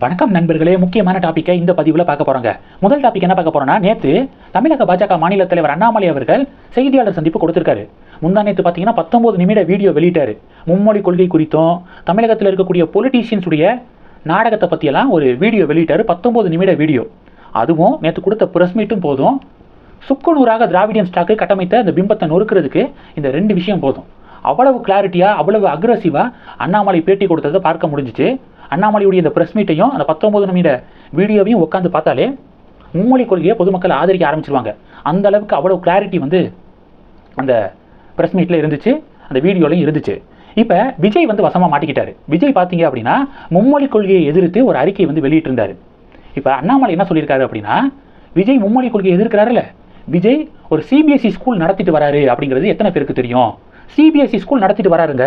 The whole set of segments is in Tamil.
வணக்கம் நண்பர்களே முக்கியமான டாப்பிக்கை இந்த பதிவில் பார்க்க போகிறாங்க முதல் டாபிக் என்ன பார்க்க போறோம்னா நேத்து தமிழக பாஜக மாநில தலைவர் அண்ணாமலை அவர்கள் செய்தியாளர் சந்திப்பு கொடுத்திருக்காரு. முந்தா நேற்று பார்த்தீங்கன்னா பத்தொன்பது நிமிட வீடியோ வெளியிட்டாரு. மும்மொழி கொள்கை குறித்தும் தமிழகத்தில் இருக்கக்கூடிய பொலிட்டீஷியன்ஸுடைய நாடகத்தை பற்றியெல்லாம் ஒரு வீடியோ வெளியிட்டார் பத்தொம்போது நிமிட வீடியோ அதுவும் நேற்று கொடுத்த ப்ரெஸ் மீட்டும் போதும். சுக்குநூறாக திராவிடியன் ஸ்டாக்கு கட்டமைத்த அந்த பிம்பத்தை நொறுக்கிறதுக்கு இந்த ரெண்டு விஷயம் போதும். அவ்வளவு கிளாரிட்டியாக அவ்வளவு அக்ரஸிவாக அண்ணாமலை பேட்டி கொடுத்ததை பார்க்க முடிஞ்சிச்சு. அண்ணாமலையுடைய இந்த ப்ரெஸ் மீட்டையும் அந்த பத்தொம்பது நிமிட வீடியோவையும் உட்காந்து பார்த்தாலே மும்மொழி கொள்கையை பொதுமக்கள் ஆதரிக்க ஆரம்பிச்சிருவாங்க. அந்த அளவுக்கு அவ்வளோ கிளாரிட்டி வந்து அந்த ப்ரெஸ் மீட்டில் இருந்துச்சு அந்த வீடியோலையும் இருந்துச்சு. இப்போ விஜய் வந்து வசமாக மாட்டிக்கிட்டார். விஜய் பார்த்தீங்க அப்படின்னா மும்மொழி கொள்கையை எதிர்த்து ஒரு அறிக்கை வந்து வெளியிட்டிருந்தாரு. இப்போ அண்ணாமலை என்ன சொல்லியிருக்காரு அப்படின்னா விஜய் மும்மொழி கொள்கையை எதிர்க்கிறாருல்ல. விஜய் ஒரு சிபிஎஸ்சி ஸ்கூல் நடத்திட்டு வராரு அப்படிங்கிறது எத்தனை பேருக்கு தெரியும்? சிபிஎஸ்சி ஸ்கூல் நடத்திட்டு வராருங்க.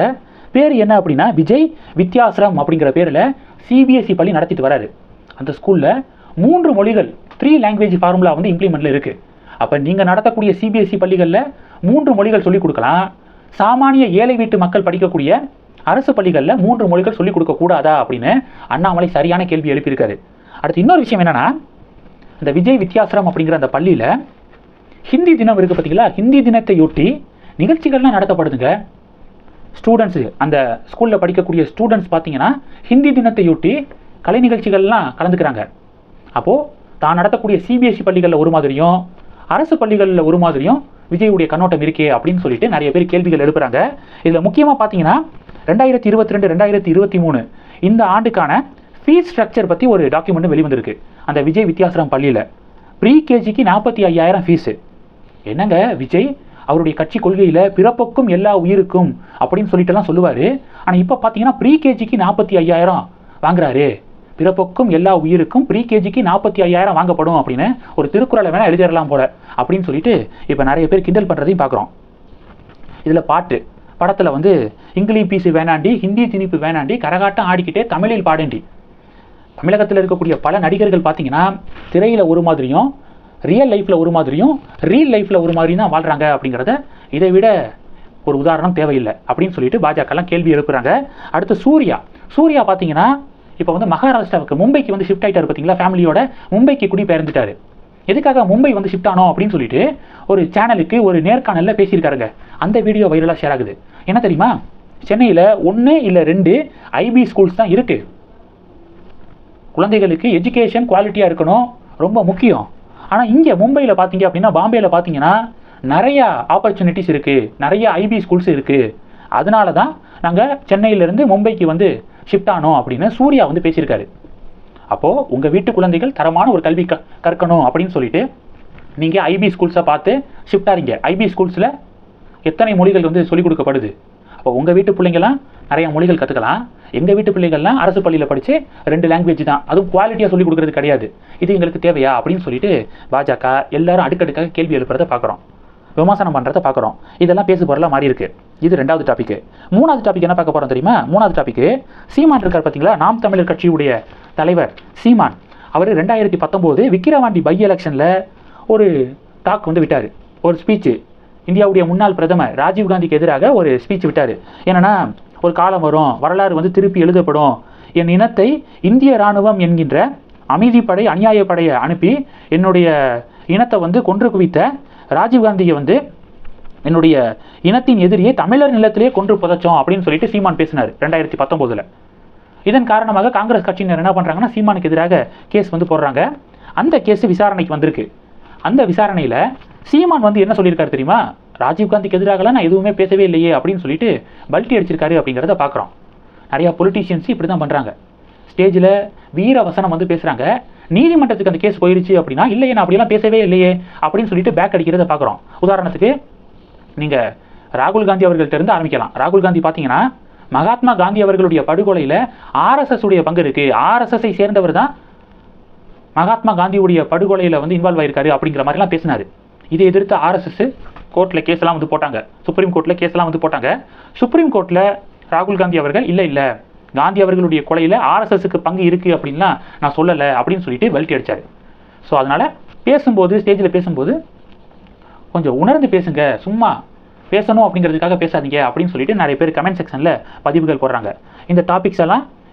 பேர் என்ன அப்படின்னா விஜய் வித்யாசிரம் அப்படிங்கிற பேரில் சிபிஎஸ்சி பள்ளி நடத்திட்டு வராரு. அந்த ஸ்கூலில் மூன்று மொழிகள் த்ரீ லாங்குவேஜ் ஃபார்முலா வந்து இம்ப்ளிமெண்ட்டில் இருக்குது அப்போ நீங்கள் நடத்தக்கூடிய சிபிஎஸ்சி பள்ளிகளில் மூன்று மொழிகள் சொல்லிக் கொடுக்கலாம். சாமானிய ஏழை வீட்டு மக்கள் படிக்கக்கூடிய அரசு பள்ளிகளில் மூன்று மொழிகள் சொல்லிக் கொடுக்கக்கூடாதா அப்படின்னு அண்ணாமலை சரியான கேள்வி எழுப்பியிருக்காரு. அடுத்து இன்னொரு விஷயம் என்னென்னா இந்த விஜய் வித்யாசிரம் அப்படிங்கிற அந்த பள்ளியில் ஹிந்தி தினம் இருக்குது பார்த்தீங்களா ஹிந்தி தினத்தையொட்டி நிகழ்ச்சிகள்லாம் நடத்தப்படுதுங்க. ஸ்டூடெண்ட்ஸு அந்த ஸ்கூலில் படிக்கக்கூடிய ஸ்டூடெண்ட்ஸ் பார்த்தீங்கன்னா ஹிந்தி தினத்தையொட்டி கலை நிகழ்ச்சிகள்லாம் கலந்துக்கிறாங்க. அப்போது தான் நடத்தக்கூடிய சிபிஎஸ்சி பள்ளிகளில் ஒரு மாதிரியும் அரசு பள்ளிகளில் ஒரு மாதிரியும் விஜயுடைய கண்ணோட்டம் இருக்கே அப்படின்னு சொல்லிட்டு நிறைய பேர் கேள்விகள் எழுப்புறாங்க. இதில் முக்கியமாக பார்த்தீங்கன்னா ரெண்டாயிரத்தி இருபத்தி ரெண்டு ரெண்டாயிரத்தி இருபத்தி மூணு இந்த ஆண்டுக்கான ஃபீஸ் ஸ்ட்ரக்சர் பற்றி ஒரு டாக்குமெண்ட் வெளிவந்திருக்கு. அந்த விஜய் வித்தியாசரம் பள்ளியில். ப்ரீ கேஜிக்கு நாற்பத்தி ஐயாயிரம் ஃபீஸு என்னங்க விஜய் அவருடைய கட்சி கொள்கையில் பிறப்புக்கும் எல்லா உயிருக்கும் அப்படின்னு சொல்லிட்டுலாம் சொல்லுவார். ஆனால் இப்போ பார்த்தீங்கன்னா ப்ரீ கேஜிக்கு நாற்பத்தி ஐயாயிரம் வாங்குறாரு. பிறப்புக்கும் எல்லா உயிருக்கும் ப்ரீ கேஜிக்கு நாற்பத்தி ஐயாயிரம் வாங்கப்படும் அப்படின்னு ஒரு திருக்குறளை வேணால் எழுதிடலாம் போல அப்படின்னு சொல்லிட்டு இப்போ நிறைய பேர் கிண்டல் பண்ணுறதையும் பார்க்குறோம் இதில் பாட்டு. படத்தில் வந்து இங்கிலீஷ் பீஸு வேணாண்டி ஹிந்தி திணிப்பு வேணாண்டி கரகாட்டம் ஆடிக்கிட்டே தமிழில் பாடேண்டி. தமிழகத்தில் இருக்கக்கூடிய பல நடிகர்கள் பார்த்தீங்கன்னா திரையில் ஒரு மாதிரியும் ரியல் லைஃப்பில் ஒரு மாதிரியும் ரியல் லைஃப்பில் ஒரு மாதிரியும் தான் வாழ்கிறாங்க அப்படிங்கிறத இதை விட ஒரு உதாரணம் தேவையில்லை அப்படின்னு சொல்லிட்டு பாஜகலாம் கேள்வி எழுப்புறாங்க. அடுத்து சூர்யா. சூர்யா பார்த்தீங்கன்னா இப்போ வந்து மகாராஷ்டிராவுக்கு மும்பைக்கு வந்து ஷிஃப்ட் ஆகிட்டார் பார்த்தீங்களா ஃபேமிலியோட மும்பைக்கு குடிபெயர்ந்துட்டாரு எதுக்காக மும்பை வந்து ஷிஃப்ட் ஆனோம் அப்படின்னு சொல்லிட்டு ஒரு சேனலுக்கு ஒரு நேர்காணலில் பேசியிருக்காருங்க. அந்த வீடியோ வைரலாக ஷேர் ஆகுது. என்ன தெரியுமா? சென்னையில் ஒன்று இல்லை ரெண்டு ஐபி ஸ்கூல்ஸ் தான் இருக்குது குழந்தைகளுக்கு எஜுகேஷன் குவாலிட்டியாக இருக்கணும் ரொம்ப முக்கியம். ஆனால் இங்கே மும்பையில் பார்த்தீங்க அப்படின்னா பாம்பேயில் பார்த்தீங்கன்னா நிறையா ஆப்பர்ச்சுனிட்டிஸ் இருக்குது நிறைய ஐபி ஸ்கூல்ஸ் இருக்குது அதனால தான் நாங்கள் சென்னையிலேருந்து மும்பைக்கு வந்து ஷிஃப்ட் ஆனோம் அப்படின்னு சூர்யா வந்து பேசியிருக்காரு. அப்போது உங்கள் வீட்டு குழந்தைகள் தரமான ஒரு கல்வி க கற்கணும் அப்படின்னு சொல்லிட்டு நீங்கள் ஐபி ஸ்கூல்ஸை பார்த்து ஷிஃப்ட் ஆறீங்க. ஐபி ஸ்கூல்ஸில் எத்தனை மொழிகள் வந்து சொல்லிக் கொடுக்கப்படுது? அப்போ உங்கள் வீட்டு பிள்ளைங்களாம் நிறையா மொழிகள் கற்றுக்கலாம் எங்கள் வீட்டு பிள்ளைகள்லாம் அரசு பள்ளியில் படித்து ரெண்டு லாங்குவேஜ் தான். அதுவும் குவாலிட்டியாக சொல்லிக் கொடுக்குறது கிடையாது. இது எங்களுக்கு தேவையா அப்படின்னு சொல்லிட்டு பாஜக எல்லாரும் அடுக்கடுக்காக கேள்வி எழுப்புறதை பார்க்குறோம். விமர்சனம் பண்ணுறதை பார்க்குறோம். இதெல்லாம் பேசு பொருளாக மாறி இருக்கு. இது ரெண்டாவது டாபிக் மூணாவது டாபிக் என்ன பார்க்க போகிறோம் தெரியுமா? மூணாவது டாபிக் சீமான் இருக்கார் பார்த்தீங்களா? நாம் தமிழர் கட்சியுடைய தலைவர் சீமான். அவர் ரெண்டாயிரத்தி பத்தொம்போது விக்கிரவாண்டி பை எலெக்ஷனில் ஒரு டாக் வந்து விட்டார். ஒரு ஸ்பீச்சு இந்தியாவுடைய முன்னாள் பிரதமர் ராஜீவ்காந்திக்கு எதிராக ஒரு ஸ்பீச் விட்டார். என்னென்னா ஒரு காலம் வரும். வரலாறு வந்து திருப்பி எழுதப்படும். என் இனத்தை இந்திய இராணுவம் என்கின்ற அமைதிப்படை அநியாயப்படையை அனுப்பி என்னுடைய இனத்தை வந்து கொன்று குவித்த ராஜீவ்காந்தியை வந்து என்னுடைய இனத்தின் எதிரியை தமிழர் நிலத்திலேயே கொன்று புதைச்சோம் அப்படின்னு சொல்லிட்டு சீமான் பேசினார் ரெண்டாயிரத்தி பத்தொம்போதில். இதன் காரணமாக காங்கிரஸ் கட்சியினர் என்ன பண்ணுறாங்கன்னா சீமானுக்கு எதிராக கேஸ் வந்து போடுறாங்க. அந்த கேஸ் விசாரணைக்கு வந்திருக்கு. அந்த விசாரணையில் சீமான் வந்து என்ன சொல்லியிருக்காரு தெரியுமா? ராஜீவ்காந்திக்கு எதிராகலாம் நான் எதுவுமே பேசவே இல்லையே அப்படின்னு சொல்லிட்டு பல்ட்டி அடிச்சிருக்காரு அப்படிங்கிறத பார்க்குறோம். நிறையா பொலிட்டீஷியன்ஸ் இப்படி தான் பண்ணுறாங்க ஸ்டேஜில் வீர வசனம் வந்து பேசுகிறாங்க நீதிமன்றத்துக்கு அந்த கேஸ் போயிடுச்சு அப்படின்னா இல்லையே நான் அப்படியெல்லாம் பேசவே இல்லையே அப்படின்னு சொல்லிட்டு பேக் அடிக்கிறத பார்க்குறோம். உதாரணத்துக்கு நீங்கள் ராகுல் காந்தி அவர்கள்ட்ட இருந்து ஆரம்பிக்கலாம். ராகுல் காந்தி பார்த்தீங்கன்னா மகாத்மா காந்தி அவர்களுடைய படுகொலையில் ஆர்எஸ்எஸ் உடைய பங்கு இருக்குது ஆர்எஸ்எஸ்ஐ சேர்ந்தவர் தான் மகாத்மா காந்தியுடைய படுகொலையில் வந்து இன்வால்வ் ஆயிருக்காரு அப்படிங்கிற மாதிரிலாம் பேசினார். இதை எதிர்த்து ஆர்எஸ்எஸ் கோர்ட்டில் கேஸ்லாம் வந்து போட்டாங்க. சுப்ரீம் கோர்ட்டில் கேஸ்லாம் வந்து போட்டாங்க. சுப்ரீம் கோர்ட்டில் ராகுல் காந்தி அவர்கள் இல்லை இல்லை காந்தி அவர்களுடைய கொலையில் ஆர்எஸ்எஸ்க்கு பங்கு இருக்குது அப்படின்லாம் நான் சொல்லலை அப்படின்னு சொல்லிட்டு வெல்ட்டி அடித்தார் ஸோ அதனால் பேசும்போது ஸ்டேஜில் பேசும்போது கொஞ்சம் உணர்ந்து பேசுங்க சும்மா பேசணும் அப்படிங்கிறதுக்காக பேசாதீங்க அப்படின்னு சொல்லிட்டு நிறைய பேர் கமெண்ட் செக்ஷனில் பதிவுகள் போடுறாங்க. இந்த டாபிக்ஸ் எல்லாம்